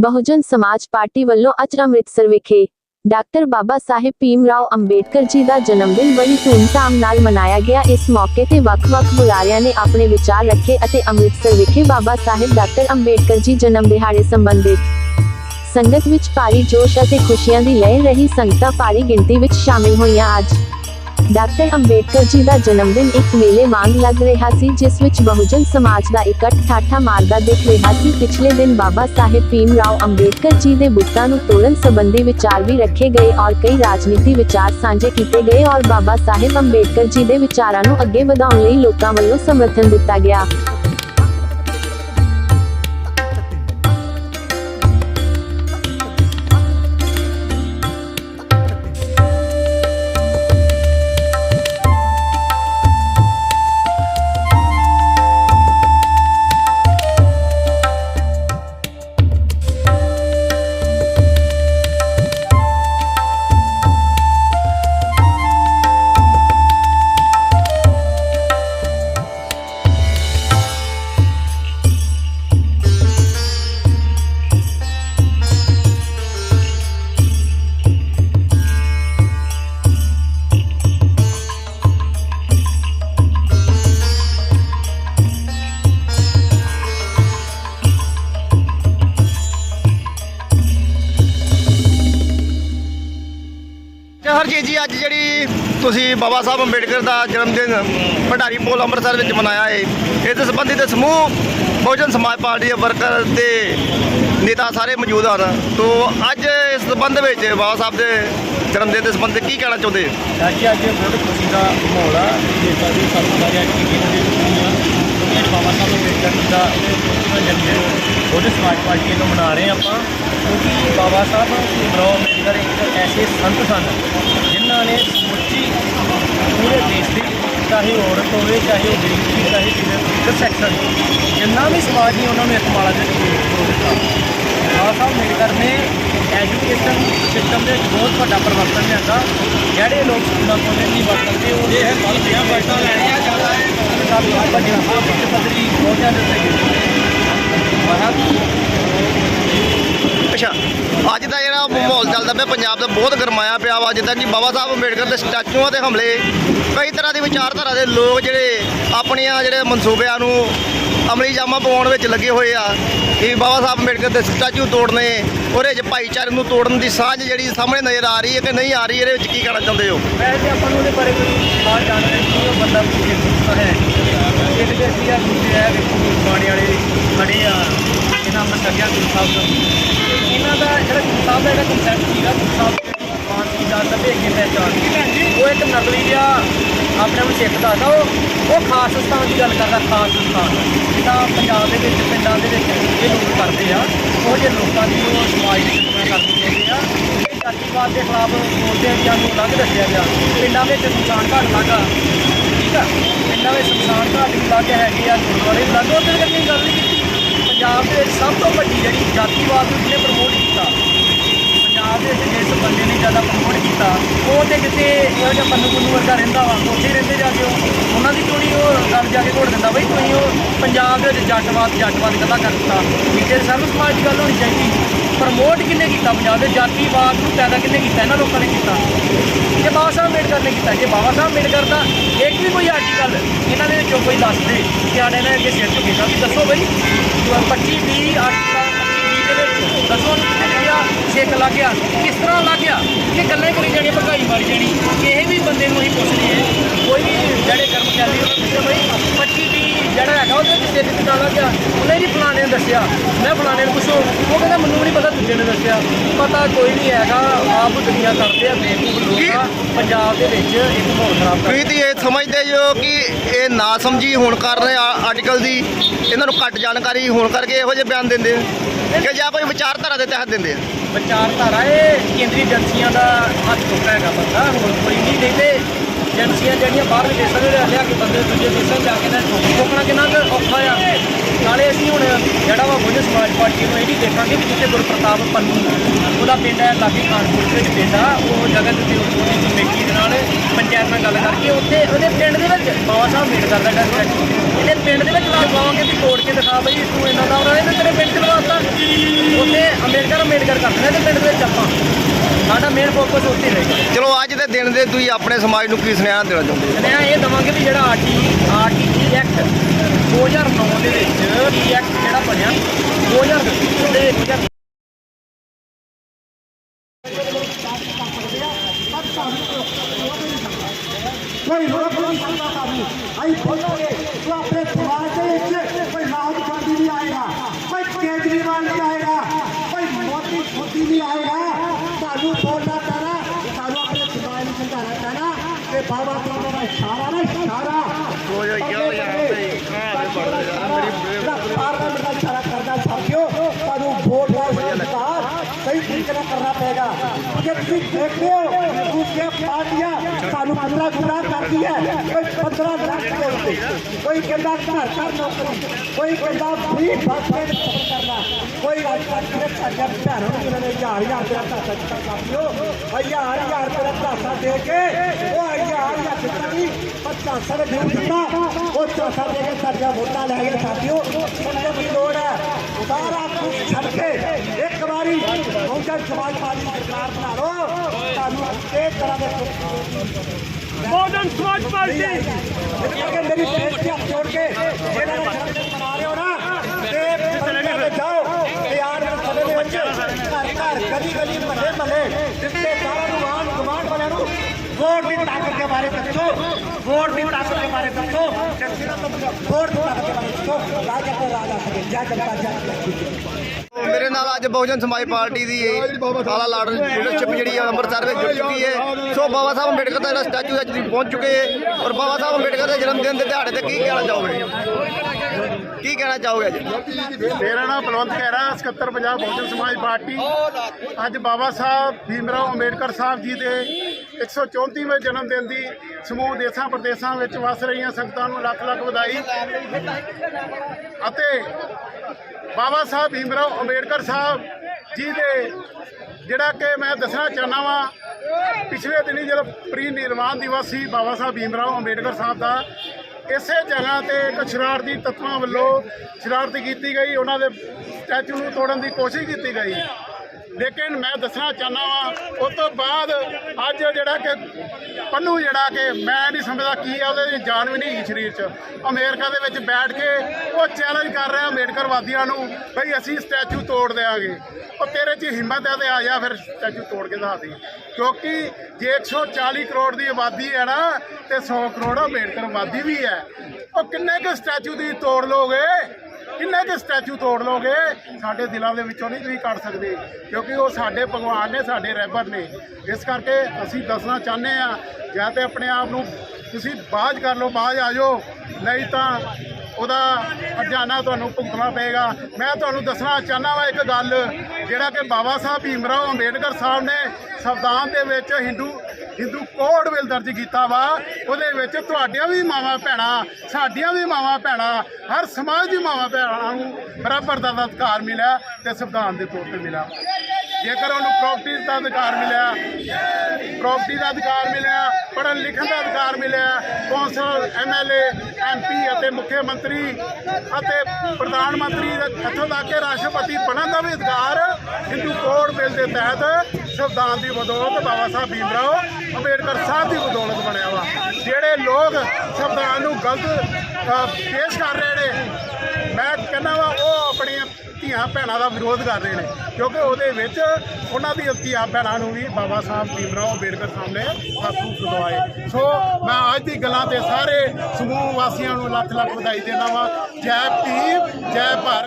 ਬਹੁਜਨ ਸਮਾਜ ਪਾਰਟੀ ਵੱਲੋਂ ਅੱਜ ਅੰਮ੍ਰਿਤਸਰ ਵਿਖੇ ਡਾਕਟਰ ਬਾਬਾ ਸਾਹਿਬ ਭੀਮ ਰਾਓ ਅੰਬੇਡਕਰ ਜੀ ਦਾ ਜਨਮ ਦਿਨ ਬੜੀ ਧੂਮਧਾਮ ਨਾਲ ਮਨਾਇਆ ਗਿਆ। ਇਸ ਮੌਕੇ ਤੇ ਵੱਖ-ਵੱਖ ਬੁਲਾਰਿਆਂ ਨੇ ਆਪਣੇ ਵਿਚਾਰ ਰੱਖੇ ਅਤੇ ਅੰਮ੍ਰਿਤਸਰ ਵਿਖੇ ਬਾਬਾ ਸਾਹਿਬ ਡਾਕਟਰ ਅੰਬੇਡਕਰ ਜੀ ਜਨਮ ਦਿਹਾੜੇ ਸੰਬੰਧਿਤ ਸੰਗਤ ਵਿੱਚ ਭਾਰੀ ਜੋਸ਼ ਅਤੇ ਖੁਸ਼ੀਆਂ ਦੀ ਲਹਿਰ ਰਹੀ ਸੰਗਤਾਂ ਭਾਰੀ ਗਿਣਤੀ ਵਿੱਚ ਸ਼ਾਮਿਲ ਹੋਈਆਂ। ਅੱਜ ਡਾਕਟਰ ਅੰਬੇਡਕਰ ਜੀ ਦਾ ਜਨਮ ਦਿਨ ਇੱਕ ਮੇਲੇ ਵਾਂਗ ਲੱਗ ਰਿਹਾ ਸੀ, ਜਿਸ ਵਿੱਚ ਬਹੁਜਨ ਸਮਾਜ ਦਾ ਇਕੱਠ ਠਾਠਾ ਮਾਰਦਾ ਦੇਖ ਰਿਹਾ ਸੀ। ਪਿਛਲੇ ਦਿਨ ਬਾਬਾ ਸਾਹਿਬ ਭੀਮ ਰਾਓ ਅੰਬੇਡਕਰ ਜੀ ਦੇ ਬੁੱਤਾਂ ਨੂੰ ਤੋੜਨ ਸੰਬੰਧੀ ਵਿਚਾਰ ਵੀ ਰੱਖੇ ਗਏ ਔਰ ਕਈ ਰਾਜਨੀਤੀ ਵਿਚਾਰ ਸਾਂਝੇ ਕੀਤੇ ਗਏ ਔਰ ਬਾਬਾ ਸਾਹਿਬ ਅੰਬੇਡਕਰ ਜੀ ਦੇ ਵਿਚਾਰਾਂ ਨੂੰ ਅੱਗੇ ਵਧਾਉਣ ਲਈ ਲੋਕਾਂ ਵੱਲੋਂ ਸਮਰਥਨ ਦਿੱਤਾ ਗਿਆ। ਜੀ ਅੱਜ ਜਿਹੜੀ ਤੁਸੀਂ ਬਾਬਾ ਸਾਹਿਬ ਅੰਬੇਡਕਰ ਦਾ ਜਨਮ ਦਿਨ ਭੰਡਾਰੀ ਪੋਲ ਅੰਮ੍ਰਿਤਸਰ ਵਿੱਚ ਮਨਾਇਆ ਹੈ ਇਸ ਸੰਬੰਧਿਤ ਸਮੂਹ ਬਹੁਜਨ ਸਮਾਜ ਪਾਰਟੀ ਦੇ ਵਰਕਰ ਤੇ ਨੇਤਾ ਸਾਰੇ ਮੌਜੂਦ ਹਨ। ਤੋਂ ਅੱਜ ਇਸ ਸੰਬੰਧ ਵਿੱਚ ਬਾਬਾ ਸਾਹਿਬ ਦੇ ਜਨਮ ਦਿਨ ਦੇ ਸੰਬੰਧ ਕੀ ਕਹਿਣਾ ਚਾਹੁੰਦੇ? ਅੱਜ ਅੱਜ ਬਹੁਤ ਖੁਸ਼ੀ ਦਾ ਮਾਹੌਲ ਆ। ਦੇਸ਼ਾਂ ਦੀ ਸਭ ਸਾਰੇ ਅੱਜ ਕੀ ਕਿਉਂਕਿ ਬਾਬਾ ਸਾਹਿਬ ਅੰਬੇਡਕਰ ਦਾ ਜਨਮ ਦਿਨ ਉਹਦੇ ਸਮਾਜ ਪਾਰਟੀ ਨੂੰ ਮਨਾ ਰਹੇ ਹਾਂ ਆਪਾਂ, ਕਿਉਂਕਿ ਬਾਬਾ ਸਾਹਿਬ ਭੀਮਰਾਓ ਅੰਬੇਡਕਰ ਇੱਕ ਐਸੇ ਸੰਤ ਸਨ, ਜਿਨ੍ਹਾਂ ਨੇ ਸਮੁੱਚੀ ਪੂਰੇ ਦੇਸ਼ ਦੀ, ਚਾਹੇ ਔਰਤ ਹੋਵੇ, ਚਾਹੇ ਗਰੀਬ ਸੀ, ਚਾਹੇ ਕਿਸੇ ਸੈਕਸ਼ਨ ਜਿੰਨਾ ਵੀ ਸਮਾਜ ਨਹੀਂ ਉਹਨਾਂ ਨੂੰ ਇੱਕ ਮਾਲਾ ਦੇ ਦਿੱਤਾ। ਬਾਬਾ ਸਾਹਿਬ ਅੰਬੇਡਕਰ ਨੇ ਐਜੂਕੇਸ਼ਨ ਸਿਸਟਮ ਦੇ ਵਿੱਚ ਬਹੁਤ ਵੱਡਾ ਪਰਿਵਰਤਨ ਲਿਆਂਦਾ। ਜਿਹੜੇ ਲੋਕ ਸਕੂਲਾਂ ਤੋਂ ਨਹੀਂ ਵੜ ਸਕਦੇ, ਉਹ ਇਹ ਗੱਲ ਦੀਆਂ ਵਰਤਾਂ ਲੈਣੀਆਂ ਜ਼ਿਆਦਾ ਅੱਛਾ, ਅੱਜ ਦਾ ਜਿਹੜਾ ਮਾਹੌਲ ਚੱਲਦਾ ਪਿਆ ਪੰਜਾਬ ਦਾ ਬਹੁਤ ਗਰਮਾਇਆ ਪਿਆ ਵਾ, ਜਿੱਦਾਂ ਕਿ ਬਾਬਾ ਸਾਹਿਬ ਅੰਬੇਡਕਰ ਦੇ ਸਟੈਚੂਆਂ ਤੇ ਹਮਲੇ, ਕਈ ਤਰ੍ਹਾਂ ਦੀ ਵਿਚਾਰਧਾਰਾ ਦੇ ਲੋਕ ਜਿਹੜੇ ਆਪਣੀਆਂ ਜਿਹੜੇ ਮਨਸੂਬਿਆਂ ਨੂੰ ਅਮਲੀ ਜਾਮਾ ਪਾਉਣ ਵਿੱਚ ਲੱਗੇ ਹੋਏ ਆ, ਕਿ ਬਾਬਾ ਸਾਹਿਬ ਅੰਬੇਡਕਰ ਦੇ ਸਟੈਚੂ ਤੋੜਨੇ, ਉਹਦੇ 'ਚ ਭਾਈਚਾਰੇ ਨੂੰ ਤੋੜਨ ਦੀ ਸਾਂਝ ਜਿਹੜੀ ਸਾਹਮਣੇ ਨਜ਼ਰ ਆ ਰਹੀ ਹੈ ਕਿ ਨਹੀਂ ਆ ਰਹੀ, ਇਹਦੇ ਵਿੱਚ ਕੀ ਕਹਿਣਾ ਚਾਹੁੰਦੇ ਹੋ? ਵੈਸੇ ਆਪਾਂ ਨੂੰ ਉਹਦੇ ਬਾਰੇ ਕੋਈ ਖਾਸ ਜਾਣਕਾਰੀ ਨਹੀਂ ਉਹ ਬੰਦਾ ਪੂਰੇ ਹੈ। ਇੱਕ ਦੇ ਅਸੀਂ ਆ ਦੂਜੇ ਹੈ ਵੇਖੋ ਬਾਣੇ ਵਾਲੇ ਖੜੇ ਆ। ਇਹਨਾਂ ਮੈਂ ਗੁਰੂ ਸਾਹਿਬ ਦਾ ਇਹਨਾਂ ਦਾ ਜਿਹੜਾ ਗੁਰੂ ਸਾਹਿਬ ਦਾ ਜਿਹੜਾ ਕਨਸੈਪਟ ਸੀਗਾ, ਗੁਰੂ ਸਾਹਿਬ ਦੀ ਮਾਨਸੀ ਦਾ ਸਭੇ ਅੱਗੇ ਪਹਿਚਾਨ ਉਹ ਇੱਕ ਨਕਲੀ ਜਿਹਾ ਆਪਣੇ ਨੂੰ ਸਿੱਖ ਦੱਸਦਾ। ਉਹ ਉਹ ਖਾਸ ਸਥਾਨ ਦੀ ਗੱਲ ਕਰਦਾ, ਖਾਸ ਸਥਾਨ। ਜਿੱਦਾਂ ਪੰਜਾਬ ਦੇ ਵਿੱਚ, ਪਿੰਡਾਂ ਦੇ ਵਿੱਚ ਇਹ ਲੋਕ ਕਰਦੇ ਆ। ਉਹ ਜੇ ਲੋਕਾਂ ਦੀ ਉਹ ਸਮਾਜ ਦੀ ਸਿੱਖਿਆ ਕਰਦੇ ਹੈਗੇ ਆ। ਇਹ ਜਾਤੀਵਾਦ ਦੇ ਖਿਲਾਫ ਬੋਲਦੇ ਆ ਜਾਂ ਨੂੰ ਅਲੱਗ ਦੱਸਿਆ ਗਿਆ। ਪਿੰਡਾਂ ਵਿੱਚ ਸ਼ਮਸ਼ਾਨ ਘਾਟ ਲੱਗਾ। ਠੀਕ ਆ। ਪਿੰਡਾਂ ਦੇ ਸ਼ਮਸ਼ਾਨ ਘਾਟ ਵੀ ਲੱਗ ਹੈਗੇ ਆ ਗੁਰਦੁਆਰੇ ਵੀ ਲੱਗ ਉਹਦੇ ਕਰਕੇ ਗੱਲ ਨਹੀਂ ਕੀਤੀ। ਪੰਜਾਬ ਦੇ ਵਿੱਚ ਸਭ ਤੋਂ ਵੱਡੀ ਜਿਹੜੀ ਜਾਤੀਵਾਦ ਨੂੰ ਜਿਹਨੇ ਪ੍ਰਮੋਟ ਕੀਤਾ, ਪੰਜਾਬ ਦੇ ਵਿੱਚ ਜਿਸ ਬੰਦੇ ਨੇ ਜ਼ਿਆਦਾ ਪ੍ਰਮੋਟ ਕੀਤਾ, ਉਹ ਤੇ ਕਿਤੇ ਇਹੋ ਜਿਹਾ ਪੰਨੂ ਪੁੰਨੂ ਵਰਗਾ ਰਹਿੰਦਾ ਵਾ, ਉੱਥੇ ਰਹਿੰਦੇ ਜਾ ਕੇ ਉਹ। ਉਹਨਾਂ ਦੀ ਥੋੜੀ ਉਹ ਗੱਲ ਜਾ ਕੇ ਘੋੜ ਦਿੰਦਾ ਬਈ, ਤੁਸੀਂ ਉਹ ਪੰਜਾਬ ਦੇ ਵਿੱਚ ਜੱਟਵਾਦ ਜੱਟਵਾਦ ਗੱਲਾਂ ਕਰ ਦਿੱਤਾ। ਵੀ ਨੀਚੇ ਸਰਵ ਸਮਾਜ ਦੀ ਗੱਲ ਹੋਣੀ ਚਾਹੀਦੀ। ਪ੍ਰਮੋਟ ਕਿੰਨੇ ਕੀਤਾ? ਪੰਜਾਬ ਦੇ ਜਾਤੀਵਾਦ ਨੂੰ ਪੈਦਾ ਕਿੰਨੇ ਕੀਤਾ? ਇਹਨਾਂ ਲੋਕਾਂ ਨੇ ਕੀਤਾ। ਜੇ ਬਾਬਾ ਸਾਹਿਬ ਅੰਬੇਡਕਰ ਨੇ ਕੀਤਾ। ਜੇ ਬਾਬਾ ਸਾਹਿਬ ਅੰਬੇਡਕਰ ਦਾ ਇੱਕ ਵੀ ਕੋਈ ਆਰਟੀਕਲ ਇਹਨਾਂ ਦੇ ਵਿੱਚੋਂ ਕੋਈ ਦੱਸਦੇ ਕਿ ਸਾਡੇ ਨੇ ਅੱਗੇ ਸਿਰ ਝੁਕੇਗਾ ਵੀ ਦੱਸੋ ਬਈ। 25 20 ਆਰਟੀਕਲ 25 ਦੇ ਵਿੱਚ ਦੱਸੋ ਉਹਨੂੰ ਕਿੱਥੇ ਲਿਖਿਆ? ਸਿੱਖ ਲੱਗ ਗਿਆ। ਕਿਸ ਤਰ੍ਹਾਂ ਲੱਗ ਗਿਆ? ਇਹ ਗੱਲਾਂ ਹੀ ਕਰੀ ਜਾਣੀਆਂ ਭਗਾਈ ਮਾਰੀ ਜਾਣੀ। ਕਿਸੇ ਵੀ ਬੰਦੇ ਨੂੰ ਅਸੀਂ ਪੁੱਛ ਲਈਏ। ਕੋਈ ਵੀ ਜਿਹੜੇ ਕਰਮਚਾਰੀ ਉਹਨਾਂ ਨੂੰ ਪੁੱਛੋ ਬਈ 25 ਜਿਹੜਾ ਹੈਗਾ ਉਹਦੇ ਵਿੱਚ ਸਿੱਖ ਕਿੱਦਾਂ ਲੱਗ ਗਿਆ ਉਹਨੇ ਜੀ ਫਲਾਣੇ ਨੇ ਦੱਸਿਆ। ਮੈਂ ਫਲਾਣੇ ਨੂੰ ਪੁੱਛੋ ਉਹ ਕਹਿੰਦਾ ਮੈਨੂੰ ਵੀ ਨਹੀਂ ਪਤਾ ਦੂਜੇ ਨੇ ਦੱਸਿਆ। ਪਤਾ ਕੋਈ ਨਹੀਂ ਹੈਗਾ ਆਪ ਦੁਨੀਆ ਕਰਦੇ ਆ ਬੇਵਕੂਫ ਲੋਕ ਆ। ਪੰਜਾਬ ਦੇ ਵਿੱਚ ਇੱਕ ਮਾਹੌਲ ਖਰਾਬ ਕਰ ਤੁਸੀਂ ਤੇ ਇਹ ਸਮਝਦੇ ਜੋ ਕਿ ਇਹ ਨਾ ਸਮਝੀ ਹੋਣ ਕਾਰਨ ਆ- ਆਰਟੀਕਲ ਦੀ ਇਹਨਾਂ ਨੂੰ ਘੱਟ ਜਾਣਕਾਰੀ ਹੋਣ ਕਰਕੇ ਇਹੋ ਜਿਹੇ ਬਿਆਨ ਦਿੰਦੇ ਆ। ਕਿ ਜਾਂ ਕੋਈ ਵਿਚਾਰਧਾਰਾ ਦੇ ਤਹਿਤ ਦਿੰਦੇ ਆ। ਵਿਚਾਰਧਾਰਾ ਇਹ ਕੇਂਦਰੀ ਏਜੰਸੀਆਂ ਦਾ ਹੱਥ ਚੁੱਕਾ ਹੈਗਾ ਬੰਦਾ ਹੋਰ ਕੋਈ ਨਹੀਂ ਨਹੀਂ ਤੇ ਏਜੰਸੀਆਂ ਜਿਹੜੀਆਂ ਬਾਹਰਲੇ ਦੇਸ਼ਾਂ ਦੇ ਲਿਆ ਕੇ ਬੰਦੇ ਦੂਜੇ ਦੇਸ਼ਾਂ 'ਚ ਜਾ ਕੇ ਨਾ ਰੋਕਣਾ ਕਿੰਨਾ ਕੁ ਔਖਾ ਆ? ਨਾਲੇ ਅਸੀਂ ਹੁਣ ਜਿਹੜਾ ਵਾ ਬੁੱਝ ਸਮਾਜ ਪਾਰਟੀ ਨੂੰ ਇਹ ਵੀ ਦੇਖਾਂਗੇ ਕਿ ਜਿੱਥੇ ਗੁਰਪ੍ਰਤਾਪ ਪੰਨੂ, ਉਹਦਾ ਪਿੰਡ ਹੈ ਲਾਗੇ ਖਾਨਪੁਰ ਦੇ ਵਿੱਚ ਪਿੰਡ ਆ, ਉਹ ਜਗ੍ਹਾ ਦੇ ਉੱਤੇ ਉਹਦੀ ਕਮੇਟੀ ਦੇ ਨਾਲ ਪੰਚਾਇਤ ਨਾਲ ਗੱਲ ਕਰਕੇ ਉੱਥੇ ਉਹਦੇ ਪਿੰਡ ਦੇ ਵਿੱਚ ਬਾਬਾ ਸਾਹਿਬ ਮੇਡ ਕਰਦਾ ਡਾ ਇਹਦੇ ਪਿੰਡ ਦੇ ਵਿੱਚ ਲਗਵਾਵਾਂਗੇ ਵੀ ਤੋੜ ਕੇ ਦਿਖਾ ਬਈ ਤੂੰ ਇਹਨਾਂ ਦਾ ਉਹਨਾਂ ਨੇ ਤੇਰੇ ਪਿੰਡ ਚ ਲਵਾਤਾ ਉੱਥੇ ਅੰਬੇਡਕਰ ਅੰਬੇਡਕਰ ਕਰਦੇ ਨੇ ਤੇ ਪਿੰਡ ਦੇ ਵਿੱਚ ਆਪਾਂ। ਸਾਡਾ ਮੇਨ ਫੋਕਸ ਉੱਥੇ ਰਹੇਗਾ। ਚਲੋ ਅੱਜ ਦੇ ਦਿਨ ਦੇ ਤੁਸੀਂ ਆਪਣੇ ਸਮਾਜ ਨੂੰ ਕੀ ਸੁਨੇਹਾ ਦੇਣਾ ਚਾਹੁੰਦੇ ਹੋ? ਮੈਂ ਇਹ ਦਵਾਂਗੇ ਵੀ ਜਿਹੜਾ ਆਰਟੀ ਆਰਟੀਜੀ ਐਕਟ 2009 ਦੇ ਵਿੱਚ ਇਹ ਐਕਟ ਜਿਹੜਾ ਬਣਿਆ 2000 ਦੇ 2000 ਕੋਈ ਰੋਕ ਨਹੀਂ ਸਕਦਾ ਤੁਹਾਨੂੰ ਅਸੀਂ ਬੋਲੋਗੇ ਤੂੰ ਆਪਣੇ ਸਮਾਜ ਦੇ ਵਿੱਚ ਕੋਈ ਰਾਹੁਲ ਗਾਂਧੀ ਨਹੀਂ ਆਏਗਾ ਕੋਈ ਕੇਜਰੀਵਾਲ ਨਹੀਂ ਆਏਗਾ ਕੋਈ ਮੋਦੀ ਮੋਦੀ ਨਹੀਂ ਆਏਗਾ ਤੁਹਾਨੂੰ ਬੋਲਣਾ ਪੈਣਾ ਤੁਹਾਨੂੰ ਆਪਣੇ ਸਮਾਜ ਨੂੰ ਸਮਝਾਉਣਾ ਪੈਣਾ ਕਿ ਬਾਬਾ ਸਾਹਿਬ ਦਾ ਇਸ਼ਾਰਾ ਨਾ ਇਸ਼ਾਰਾ ਹੋ ਜਾ ਗਿਆ ਯਾਰ ਤੇ ਕਾਹ ਦੇ ਬੜ ਜਾ ਮੇਰੀ ਪਾਰਲੀਮੈਂਟ ਦਾ ਇਸ਼ਾਰਾ ਕਰਦਾ ਸਾਥੀਓ ਤੁਹਾਨੂੰ ਵੋਟ ਦਾ ਅਧਿਕਾਰ ਸਹੀ ਤਰੀਕੇ ਨਾਲ ਕਰਨਾ ਪਏਗਾ ਜੇ ਤੁਸੀਂ ਦੇਖਦੇ ਹੋ ਦੂਜੀਆਂ ਪਾਰਟੀਆਂ ਸਾਨੂੰ ਪੂਰਾ ਗੁੰਡਾ ਕਰਦੀ ਹੈ ਕੋਈ 15 ਲੱਖ ਦੇ ਉੱਤੇ ਕੋਈ ਕਹਿੰਦਾ ਘਰ ਘਰ ਨੌਕਰੀ ਕੋਈ ਕਹਿੰਦਾ ਫ੍ਰੀ ਬੱਸ ਦੇ ਸਫ਼ਰ ਕਰਨਾ ਕੋਈ ਅੱਜ ਤੱਕ ਦੇ ਸਾਡਾ ਭੈਣਾਂ ਨੂੰ ਇਹਨਾਂ ਨੇ ਹਜ਼ਾਰ ਹਜ਼ਾਰ ਰੁਪਇਆ ਪੈਸਾ ਦਿੱਤਾ ਸਾਥੀਓ ਹਜ਼ਾਰ ਹਜ਼ਾਰ ਰੁਪਇਆ ਪੈਸਾ ਦੇ ਕੇ ਉਹ ਹਜ਼ਾਰ ਹਜ਼ਾਰ ਦਿੱਤਾ ਨਹੀਂ ਪਚਾਸਾ ਦੇ ਨਹੀਂ ਦਿੱਤਾ ਉਹ ਚਾਸਾ ਦੇ ਕੇ ਸਾਡੀਆਂ ਵੋਟਾਂ ਲੈ ਗਏ ਸਾਥੀਓ ਸਮਝਣ ਦੀ ਲੋੜ ਵਾਰੀ ਬਹੁਜਨ ਸਮਾਜ ਪਾਰਟੀ ਦੀ ਸਰਕਾਰ ਬਣਾ ਲਓ। ਤੁਹਾਨੂੰ ਇਸ ਤਰ੍ਹਾਂ ਦੇ ਬਹੁਜਨ ਸਮਾਜ ਪਾਰਟੀ। ਕਿ ਮੇਰੀ ਬੇਨਤੀ ਹੱਥ ਜੋੜ ਕੇ ਇਹਨਾਂ ਦਾ ਜਨਮ ਮਨਾ ਰਹੇ ਹੋ ਨਾ। ਤੇ ਪਿੰਡਾਂ ਵਿੱਚ ਜਾਓ। ਤੇ ਆਣ ਦੇ ਦੇ ਵਿੱਚ ਘਰ ਘਰ ਗਲੀ ਗਲੀ ਮਹੱਲੇ ਮਹੱਲੇ ਰਿਸ਼ਤੇਦਾਰਾਂ ਨੂੰ ਆਣ ਗਵਾਂਢ ਵਾਲਿਆਂ ਵੋਟ ਦੀ ਤਾਕਤ ਦੇ ਬਾਰੇ ਦੱਸੋ। ਵੋਟ ਦੀ ਤਾਕਤ ਦੇ ਬਾਰੇ ਦੱਸੋ। ਤੇ ਸਿਰਫ ਵੋਟ ਦੀ ਤਾਕਤ ਦੇ ਬਾਰੇ ਦੱਸੋ। ਰਾਜਾ ਕੋ ਰਾਜਾ ਸਕੇ ਜੈ ਜਨਤਾ ਜੈ ਮੇਰੇ ਨਾਲ ਅੱਜ ਬਹੁਜਨ ਸਮਾਜ ਪਾਰਟੀ ਦੀ ਆਲਾ ਲਾਡਰ ਲੀਡਰਸ਼ਿਪ ਜਿਹੜੀ ਆ ਅੰਮ੍ਰਿਤਸਰ ਵਿੱਚ ਜੁੜ ਚੁੱਕੀ ਹੈ। ਸੋ ਬਾਬਾ ਸਾਹਿਬ ਅੰਬੇਡਕਰ ਦਾ ਜਿਹੜਾ ਸਟੈਚੂ ਅੱਜ ਪਹੁੰਚ ਚੁੱਕੇ ਹੈ। ਔਰ ਬਾਬਾ ਸਾਹਿਬ ਅੰਬੇਡਕਰ ਦੇ ਜਨਮ ਦਿਨ ਦੇ ਦਿਹਾੜੇ ਤੇ ਕੀ ਕਹਿਣਾ ਚਾਹੋਗੇ? ਕੀ ਕਹਿਣਾ ਚਾਹੋਗੇ ਅੱਜ? ਮੇਰਾ ਨਾਮ ਬਲਵੰਤ ਖਹਿਰਾ ਸਕੱਤਰ ਪੰਜਾਬ ਬਹੁਜਨ ਸਮਾਜ ਪਾਰਟੀ। ਅੱਜ ਬਾਬਾ ਸਾਹਿਬ ਭੀਮਰਾਓ ਅੰਬੇਡਕਰ ਸਾਹਿਬ ਜੀ ਦੇ 134ਵੇਂ ਜਨਮ ਦਿਨ ਦੀ ਸਮੂਹ ਦੇਸ਼ਾਂ ਪ੍ਰਦੇਸ਼ਾਂ ਵਿੱਚ ਵਸ ਰਹੀਆਂ ਸੰਗਤਾਂ ਨੂੰ ਲੱਖ ਲੱਖ ਵਧਾਈ। ਅਤੇ ਬਾਬਾ ਸਾਹਿਬ ਭੀਮਰਾਓ ਅੰਬੇਡਕਰ ਸਾਹਿਬ ਜੀ ਦੇ ਜਿਹੜਾ ਕਿ ਮੈਂ ਦੱਸਣਾ ਚਾਹੁੰਦਾ ਵਾਂ, ਪਿਛਲੇ ਦਿਨੀ ਜਦੋਂ ਪ੍ਰੀ ਨਿਰਵਾਣ ਦਿਵਸ ਸੀ, ਬਾਬਾ ਸਾਹਿਬ ਭੀਮਰਾਓ ਅੰਬੇਡਕਰ ਸਾਹਿਬ ਦਾ, ਇਸੇ ਜਗ੍ਹਾ ਤੇ ਇੱਕ ਸ਼ਰਾਰਤੀ ਤੱਤਾਂ ਵੱਲੋਂ ਸ਼ਰਾਰਤ ਕੀਤੀ ਗਈ। ਉਹਨਾਂ ਦੇ ਸਟੈਚੂ ਨੂੰ ਤੋੜਨ ਦੀ ਕੋਸ਼ਿਸ਼ ਕੀਤੀ ਗਈ। ਲੇਕਿਨ ਮੈਂ ਦੱਸਣਾ ਚਾਹੁੰਦਾ ਵਾਂ, ਉਸ ਤੋਂ ਬਾਅਦ ਅੱਜ ਜਿਹੜਾ ਕਿ ਪੰਨੂ ਜਿਹੜਾ ਕਿ ਮੈਂ ਨਹੀਂ ਸਮਝਦਾ ਕੀ ਆ, ਉਹਦੇ ਵਿੱਚ ਜਾਨ ਵੀ ਨਹੀਂ ਹੈਗੀ ਸਰੀਰ 'ਚ। ਅਮਰੀਕਾ ਦੇ ਵਿੱਚ ਬੈਠ ਕੇ ਉਹ ਚੈਲੰਜ ਕਰ ਰਿਹਾ ਅੰਬੇਡਕਰਵਾਦੀਆਂ ਨੂੰ ਭਈ ਅਸੀਂ ਸਟੈਚੂ ਤੋੜ ਦੇਵਾਂਗੇ ਉਹ ਤੇਰੇ 'ਚ ਹਿੰਮਤ ਹੈ ਤੇ ਆ ਜਾ ਫਿਰ ਸਟੈਚੂ ਤੋੜ ਕੇ ਦਿਖਾ ਦੇ। ਕਿਉਂਕਿ ਜੇ 140 ਕਰੋੜ ਦੀ ਆਬਾਦੀ ਹੈ ਨਾ, ਤੇ 100 ਕਰੋੜ ਅੰਬੇਡਕਰਵਾਦੀ ਵੀ ਹੈ। ਉਹ ਕਿੰਨੇ ਕੁ ਸਟੈਚੂ ਦੀ ਤੋੜ ਲੋਗੇ ਕਿੰਨੇ ਕੁ ਸਟੈਚੂ ਤੋੜ ਲੋਗੇ ਸਾਡੇ ਦਿਲਾਂ ਦੇ ਵਿੱਚੋਂ ਨਹੀਂ ਤੁਸੀਂ ਕੱਢ ਸਕਦੇ, ਕਿਉਂਕਿ ਉਹ ਸਾਡੇ ਭਗਵਾਨ ਨੇ, ਸਾਡੇ ਰਹਿਬਰ ਨੇ। ਇਸ ਕਰਕੇ ਅਸੀਂ ਦੱਸਣਾ ਚਾਹੁੰਦੇ ਆ ਜਾਂ ਤੇ ਆਪਣੇ ਆਪ ਨੂੰ ਤੁਸੀਂ ਬਾਜ ਕਰ ਲਓ, ਬਾਜ ਆ ਜਾਓ। ਨਹੀਂ ਤਾਂ ਉਹਦਾ ਹਰਜਾਨਾ ਤੁਹਾਨੂੰ ਭੁਗਤਣਾ ਪਏਗਾ। ਮੈਂ ਤੁਹਾਨੂੰ ਦੱਸਣਾ ਚਾਹੁੰਦਾ ਵਾਂ ਇੱਕ ਗੱਲ, ਜਿਹੜਾ ਕਿ ਬਾਬਾ ਸਾਹਿਬ ਭੀਮ ਰਾਓ ਅੰਬੇਡਕਰ ਸਾਹਿਬ ਨੇ ਸੰਵਿਧਾਨ ਦੇ ਵਿੱਚ ਹਿੰਦੂ ਹਿੰਦੂ ਕੋਡ ਬਿੱਲ ਦਰਜ ਕੀਤਾ ਵਾ, ਉਹਦੇ ਵਿੱਚ ਤੁਹਾਡੀਆਂ ਵੀ ਮਾਵਾਂ ਭੈਣਾਂ, ਸਾਡੀਆਂ ਵੀ ਮਾਵਾਂ ਭੈਣਾਂ, ਹਰ ਸਮਾਜ ਦੀ ਮਾਵਾਂ ਭੈਣਾਂ ਨੂੰ ਬਰਾਬਰ ਦਾ ਅਧਿਕਾਰ ਮਿਲਿਆ ਤੇ ਸੰਵਿਧਾਨ ਦੇ ਤੌਰ ਤੇ ਮਿਲਿਆ। ਜੇਕਰ ਉਹਨੂੰ ਪ੍ਰਾਪਰਟੀ ਦਾ ਅਧਿਕਾਰ ਮਿਲਿਆ ਪ੍ਰਾਪਰਟੀ ਦਾ ਅਧਿਕਾਰ ਮਿਲਿਆ, ਪੜ੍ਹਨ ਲਿਖਣ ਦਾ ਅਧਿਕਾਰ ਮਿਲਿਆ, ਕੌਂਸਲ ਐਮਐਲਏ ਐਮਪੀ ਅਤੇ ਮੁੱਖ ਮੰਤਰੀ ਅਤੇ ਪ੍ਰਧਾਨ ਮੰਤਰੀ ਦਾ ਇੱਥੋਂ ਤੱਕ ਕੇ ਰਾਸ਼ਟਰਪਤੀ ਬਣਨ ਦਾ ਵੀ ਅਧਿਕਾਰ ਹਿੰਦੂ ਕੋਡ ਬਿੱਲ ਦੇ ਤਹਿਤ ਸੰਵਿਧਾਨ ਦੀ ਬਦੌਲਤ ਬਾਬਾ ਸਾਹਿਬ ਭੀਮਰਾਓ ਅੰਬੇਡਕਰ ਸਾਹਿਬ ਦੀ ਬਦੌਲਤ ਬਣਿਆ ਵਾ। ਜਿਹੜੇ ਲੋਕ ਸੰਵਿਧਾਨ ਨੂੰ ਗਲਤ ਪੇਸ਼ ਕਰ ਰਹੇ ਨੇ, ਮੈਂ ਕਹਿੰਦਾ ਵਾ, ਉਹ ਆਪਣੀਆਂ ਧੀਆਂ ਭੈਣਾਂ ਦਾ ਵਿਰੋਧ ਕਰ ਰਹੇ ਨੇ। ਕਿਉਂਕਿ ਉਹਦੇ ਵਿੱਚ ਉਹਨਾਂ ਦੀ ਧੀਆਂ ਭੈਣਾਂ ਨੂੰ ਵੀ ਬਾਬਾ ਸਾਹਿਬ ਭੀਮਰਾਓ ਅੰਬੇਡਕਰ ਸਾਹਿਬ ਨੇ ਸਾਥੂ ਖੁਦਵਾਏ ਸੋ ਮੈਂ ਅੱਜ ਦੀ ਗੱਲਾਂ ਤੇ ਸਾਰੇ ਸਮੂਹ ਵਾਸੀਆਂ ਨੂੰ ਲੱਖ ਲੱਖ ਵਧਾਈ ਦਿੰਦਾ ਵਾਂ। ਜੈ ਭੀਮ, ਜੈ ਭਾਰਤ।